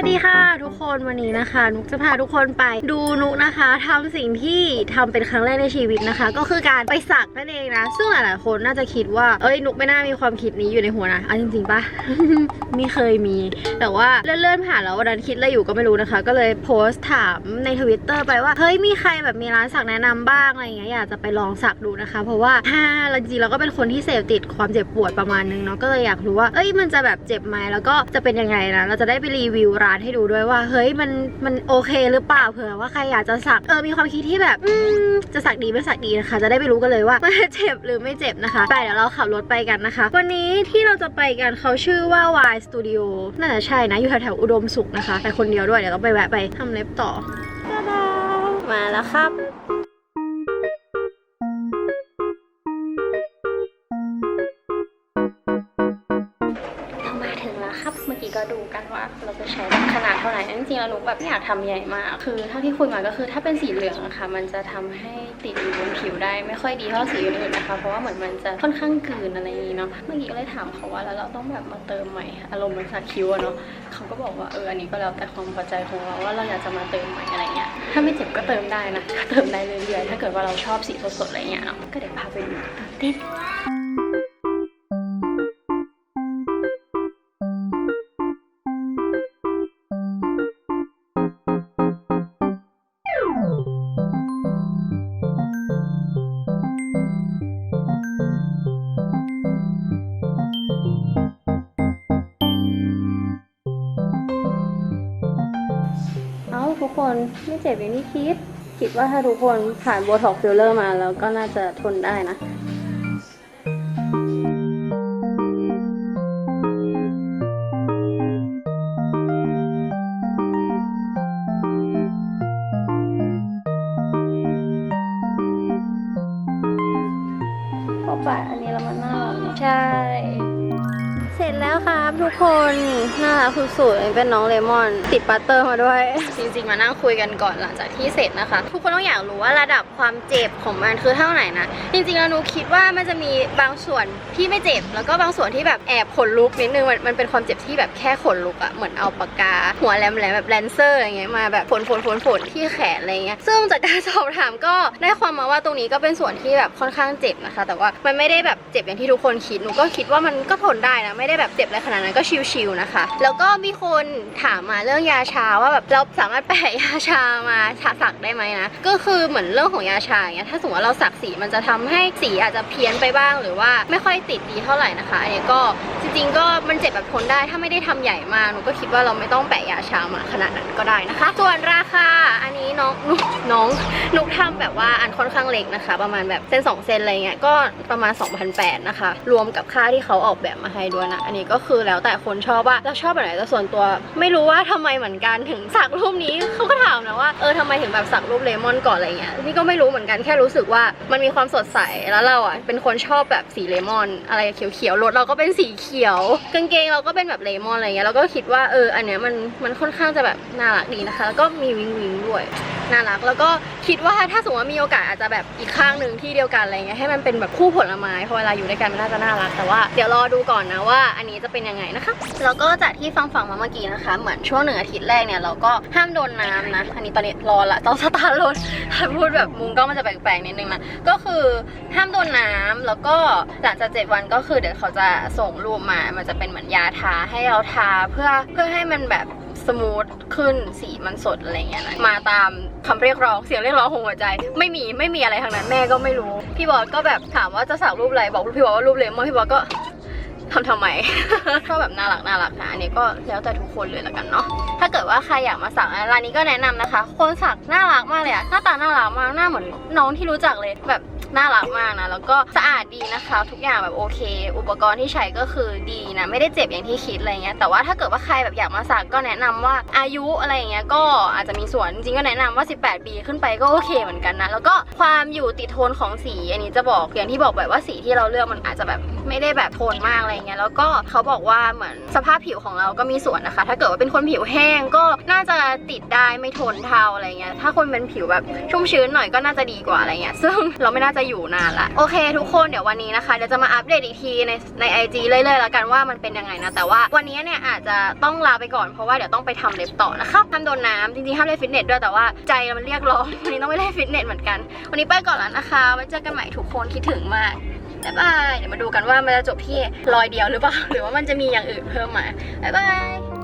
วัสดีค่ะ ทุกคนวันนี้นะคะ นุกจะพาทุกคนไปดูนุกนะคะทำสิ่งที่ทำเป็นครั้งแรกในชีวิตนะคะ ก็คือการไปสักนั่นเองนะ ซึ่งหลายๆคนน่าจะคิดว่าเอ้ยนุกไม่น่ามีความคิดนี้อยู่ในหัวนะเอาจริงๆปะไม่เคยมี แต่ว่าเลื่อนๆผ่านแล้ววันนั้นคิดอะไรอยู่ก็ไม่รู้นะคะ ก็เลยโพสต์ถามในทวิตเตอร์ไปว่าเฮ้ยมีใครแบบมีร้านสักแนะนำบ้างอะไรอย่างเงี้ยอยากจะไปลองสักดูนะคะ เพราะว่าถ้าจริงๆเราก็เป็นคนที่เสพติดความเจ็บปวดประมาณนึงเนาะก็เลยอยากรู้ว่าเอ้ยมันจะแบบเจ็บไหมแล้วก็จะเป็นยังไงนะเราจะได้ไปรีวิวร้านให้ดูด้วยว่า เฮ้ยมันมันโอเคหรือเปล่าเผื่อว่าใครอยากจะสักเออมีความคิดที่แบบอืมจะสักดีไม่สักดีนะคะ จะได้ไปรู้กันเลยว่ามันจะเจ็บหรือไม่เจ็บนะคะไปเดี๋ยวเราขับรถไปกันนะคะ วันนี้ที่เราจะไปกันเขาชื่อว่า Y Studio น่าจะใช่นะ อยู่แถวๆอุดมสุขนะคะไปคนเดียวด้วยเดี๋ยวเราไปแวะไปทำเล็บต่อตาดามาแล้วครับ ครับ เมื่อกี้ก็ดูกันว่าเราจะใช้ขนาดเท่าไหร่จริงๆแล้วหนูแบบไม่อยากทำใหญ่มาก คือเท่าที่คุยมาก็คือถ้าเป็นสีเหลืองอะค่ะมันจะทำให้ติดอยู่บนผิวได้ไม่ค่อยดีเท่าสีอื่นนะคะ เพราะว่าเหมือนมันจะค่อนข้างกืนอะไรอย่างนี้เนาะ เมื่อกี้ก็เลยถามเขาว่าแล้วเราต้องแบบมาเติมใหม่ อารมณ์เหมันสักคิ้วเนาะเขาก็บอกว่าเอออันนี้ก็แล้วแต่ความพอใจของเราว่าเราอยากจะมาเติมใหม่อะไรเงี้ย ถ้าไม่เจ็บก็เติมได้นะ เติมได้เรื่อยๆ ถ้าเกิดว่าเราชอบสีสดๆอะไรเงี้ยเนาะ ก็เดี๋ยวพาไปดูเต้น ทุกคนไม่เจ็บอย่างที่คิด คิดว่าถ้าทุกคนผ่านโบท็อกฟิลเลอร์มาแล้วก็น่าจะทนได้นะพอปาดอันนี้แล้วมันน่ารักเนอะใช่ เสร็จแล้วครับทุกคนน่ารักสุดๆอันนี้เป็นน้องเลมอน ติดปัตเตอร์มาด้วย จริงๆมานั่งคุยกันก่อนหลังจากที่เสร็จนะคะ ทุกคนต้องอยากรู้ว่าระดับความเจ็บของมันคือเท่าไหร่นะ จริงๆแล้วหนูคิดว่ามันจะมีบางส่วนที่ไม่เจ็บ แล้วก็บางส่วนที่แบบแอบขนลุกนิดนึงมันมันเป็นความเจ็บที่แบบแค่ขนลุกอะเหมือนเอาปากกา หัวแหลมๆแบบแลนเซอร์อะไรเงี้ยมาแบบฝนฝนฝนฝนที่แขนอะไรเงี้ยซึ่งจากการสอบถามก็ได้ความมาว่าตรงนี้ก็เป็นส่วนที่แบบค่อนข้างเจ็บนะคะ แต่ว่ามันไม่ได้แบบเจ็บอย่างที่ทุกคนคิดหนูก็คิดว่ามันก็ทนได้นะไม่ได้แบบเจ็บอะไรขนาดนั้นก็ชิลๆนะคะ แล้วก็มีคนถามมาเรื่องยาชาว่าแบบเราสามารถแปะยาชามาฉาสักได้ไหมนะ ก็คือเหมือนเรื่องของยาชาอย่างเงี้ยถ้าสมมติว่าเราสักสีมันจะทำให้สีอาจจะเพี้ยนไปบ้าง หรือว่าไม่ค่อยติดดีเท่าไหร่นะคะอันนี้ก็จ ริง ๆ ก็มันเจ็บแบบทนได้ถ้าไม่ได้ทำใหญ่มากหนูก็คิดว่าเราไม่ต้องแปะยาชามาขนาดนั้นก็ได้นะคะ ส่วนราคาอันนี้น้องนุกน้องนุกทำแบบว่าอันค่อนข้างเล็กนะคะ ประมาณแบบเซนสองเซนอะไรเงี้ยก็ประมาณ2,800นะคะ รวมกับค่าที่เขาออกแบบมาให้ด้วยนะ อันนี้ก็คือแล้วแต่คนชอบว่าเราชอบแบบไหนแต่ส่วนตัว ไม่รู้ว่าทำไมเหมือนกันถึงสักรูปนี้เขาก็ถามนะว่าเออทำไมถึงแบบสักรูปเลมอนก่อนอะไรเงี้ยนี่ก็ไม่รู้เหมือนกันแค่รู้สึกว่ามันมีความสดใสแล้วเราอะเป็นคนชอบแบบสีเลมอน อะไรเขียวๆรถเราก็เป็นสีเขียวยว กางเกงเราก็เป็นแบบเลมอนอะไรเงี้ยเราก็คิดว่าเอออันเนี้ยมันมันค่อนข้างจะแบบน่ารักดีนะคะแล้วก็มีวิงวิงด้วย น่ารัก แล้วก็คิดว่าถ้าสมมติว่ามีโอกาสอาจจะแบบอีกข้างหนึ่งที่เดียวกันอะไรเงี้ยให้มันเป็นแบบคู่ผลไม้เพราะเวลาอยู่ด้วยกันมันน่าจะน่ารัก แต่ว่าเดี๋ยวรอดูก่อนนะว่าอันนี้จะเป็นยังไงนะคะแล้วก็จากที่ฟังฟังมาเมื่อกี้นะคะ เหมือนช่วงหนึ่งอาทิตย์แรกเนี่ยเราก็ห้ามโดนน้ำนะอันนี้ตอนนี้รอละต้องสตาร์ทรถพูดแบบมุมก็มันจะแปลกๆนิดนึงนะก็คือห้ามโดนน้ำแล้วก็หลังจากเจ็ดวันก็คือเดี๋ยวเขาจะส่งรูปมา มันจะเป็นเหมือนยาทาให้เราทาเพื่อเพื่อให้มันแบบ สมูทขึ้นสีมันสดอะไรเงี้ยนะมาตามคำเรียกร้องเสียงเรียกร้องของหัวใจ ไม่มีไม่มีอะไรทางนั้นแม่ก็ไม่รู้ พี่บอสก็แบบถามว่าจะสักรูปอะไรบอกพี่บอสว่ารูปเลมอนพี่บอสก็ทำทำไมก็แบบน่ารักน่ารักนะอันนี้ก็แล้วแต่ทุกคนเลยละกันเนาะถ้าเกิดว่าใครอยากมาสักร้านนี้ก็แนะนำนะคะ คนสักน่ารักมากเลยอะหน้าตาน่ารักมากหน้าเหมือนน้องที่รู้จักเลยแบบ น่ารักมากนะ แล้วก็สะอาดดีนะคะ ทุกอย่างแบบโอเค อุปกรณ์ที่ใช้ก็คือดีนะ ไม่ได้เจ็บอย่างที่คิดอะไรเงี้ยแต่ว่าถ้าเกิดว่าใครแบบอยากมาสักก็แนะนำว่าอายุอะไรเงี้ยก็อาจจะมีส่วนจริงก็แนะนำว่า 18 ปีขึ้นไปก็โอเคเหมือนกันนะ แล้วก็ความอยู่ติดโทนของสีอันนี้จะบอกอย่างที่บอกแบบว่าสีที่เราเลือกมันอาจจะแบบไม่ได้แบบโทนมากอะไรเงี้ยแล้วก็เขาบอกว่าเหมือนสภาพผิวของเราก็มีส่วนนะคะ ถ้าเกิดว่าเป็นคนผิวแห้งก็น่าจะติดได้ไม่ทนเทาอะไรเงี้ยถ้าคนเป็นผิวแบบชุ่มชื้นหน่อยก็น่าจะดีกว่าอะไรเงี้ยซึ่งเราไม่น่าจะจะอยู่นานละโอเค ทุกคนเดี๋ยววันนี้นะคะเดี๋ยวจะมาอัปเดตอีกทีในในไอจีเรื่อยๆแล้วกันว่ามันเป็นยังไงนะแต่ว่าวันนี้เนี่ยอาจจะต้องลาไปก่อนเพราะว่าเดี๋ยวต้องไปทำเล็บต่อนะคะห้ามโดนน้ำจริงๆห้ามเล่นฟิตเนสด้วยแต่ว่าใจมันเรียกร้องวันนี้ต้องไปเล่นฟิตเนสเหมือนกัน วันนี้ไปก่อนแล้วนะคะไว้เจอกันใหม่ทุกคนคิดถึงมากบ๊ายบายเดี๋ยวมาดูกันว่ามันจะจบที่รอยเดียวหรือเปล่าหรือว่ามันจะมีอย่างอื่นเพิ่มมาบ๊ายบาย